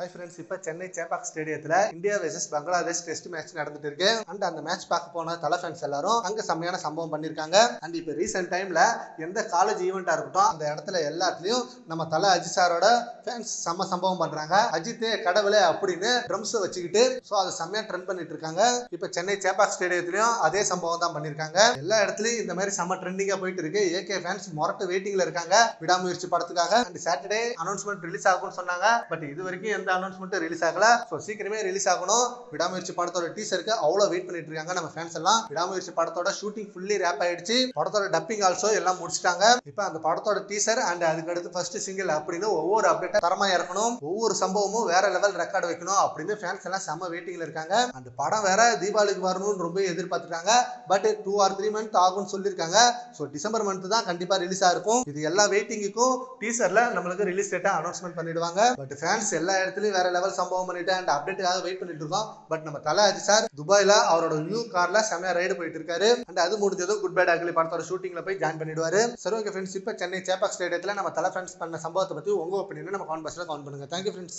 Hi friends இப்போ சென்னை சேப்பாக் ஸ்டேடியத்தில் India versus Bangladesh test match நடந்துட்டு இருக்கு. அண்ட் அந்த மேட்ச் பார்க்க போன தலை ஃபேன்ஸ் எல்லாரும் அங்கே செம்மையான சம்பவம் பண்ணியிருக்காங்க அண்ட் இப்போ ரீசெண்ட் டைமில் எந்த காலேஜ் ஈவெண்ட்டாக இருக்கட்டும் அந்த இடத்துல எல்லாத்துலேயும் நம்ம தலை அஜித் சாரோட ஃபேன்ஸ் செம்ம சம்பவம் பண்ணுறாங்க அஜித்தே கடவுளே அப்படின்னு ட்ரம்ஸை வச்சுக்கிட்டு ஸோ அதை செம்மையாக ட்ரெண்ட் பண்ணிட்டு இருக்காங்க. இப்போ சென்னை சேப்பாக் ஸ்டேடியத்துலையும் அதே சம்பவம் தான் பண்ணியிருக்காங்க எல்லா இடத்துலையும் இந்த மாதிரி செம்ம ட்ரெண்டிங்காக போயிட்டு இருக்கு. ஏகே ஃபேன்ஸ் மொரட்டு வெயிட்டிங்ல இருக்காங்க. விடாமுயற்சி படத்துக்காக. அண்ட் சாட்டர்டே அனௌன்ஸ்மெண்ட் ரிலீஸ் ஆகும்னு சொன்னாங்க. பட் இது வரைக்கும் எந்த அனௌன்ஸ்மெண்ட்டும் ரிலீஸ் ஆகல. ஸோ சீக்கிரமே ரிலீஸ் ஆகணும். விடாமுயற்சி படத்தோட டீசருக்கு அவ்வளோ வெயிட் பண்ணிட்டு இருக்காங்க நம்ம ஃபேன்ஸ் எல்லாம். விடாமுயற்சி படத்தோட ஷூட்டிங் ஃபுல்லி ரேப் ஆயிடுச்சு. படத்தோட டப்பிங் ஆல்சோ எல்லாம் முடிச்சிட்டாங்க. இப்போ அந்த படத்தோட டீசர் அண்ட் அதுக்கு அடுத்து ஃபர்ஸ்ட் சிங்கிள் அப்படின்னு ஒவ்வொரு அப்டேட்டா தரமா இறக்கணும். ஒவ்வொரு சம்பவமும் வேற லெவல் ரெக்கார்டு வைக்கணும் அப்படின்னு ஃபேன்ஸ் எல்லாம் செம்ம வெயிட்டிங்ல இருக்காங்க. அந்த படம் வேற தீபாவளிக்கு வரணும்னு ரொம்ப எதிர்பார்த்துட்டாங்க. But two or three month ஆகும்னு சொல்லியிருக்காங்க. ஸோ டிசம்பர் மந்த் தான் கண்டிப்பா ரிலீஸ் ஆயிருக்கும் இது எல்லா வெயிட்டிங்குக்கும் டீசர்ல நம்மளுக்கு ரிலீஸ் டேட்டா அனௌன்ஸ்மெண்ட் பண்ணிடுவாங்க. பட் ஃபேன்ஸ் எல்லா இடத்துலயும் வேற லெவல் சம்பவம் பண்ணிட்டு அண்ட் அப்டேட்டுக்காக வெயிட் பண்ணிட்டு இருக்கோம். பட் நம்ம தலை சார் துபாயில அவரோட நியூ கார்ல செமையா ரைடு போயிட்டு இருக்காரு. அண்ட் அது முடிஞ்சதும் குட் பேட் அக்லி படத்தோட ஷூட்டிங்ல போய் ஜாயின் பண்ணிடுவாரு. சரி ஓகே ஃப்ரெண்ட்ஸ் இப்போ சென்னை சேப்பாக் ஸ்டேடியத்தில் நம்ம தலை ஃப்ரெண்ட்ஸ் பண்ண சம்பவத்தை பத்தி உங்க ஒப்பீனியன் நம்ம கான் பஸ்ல கவுண்ட் பண்ணுங்க. Thank you friends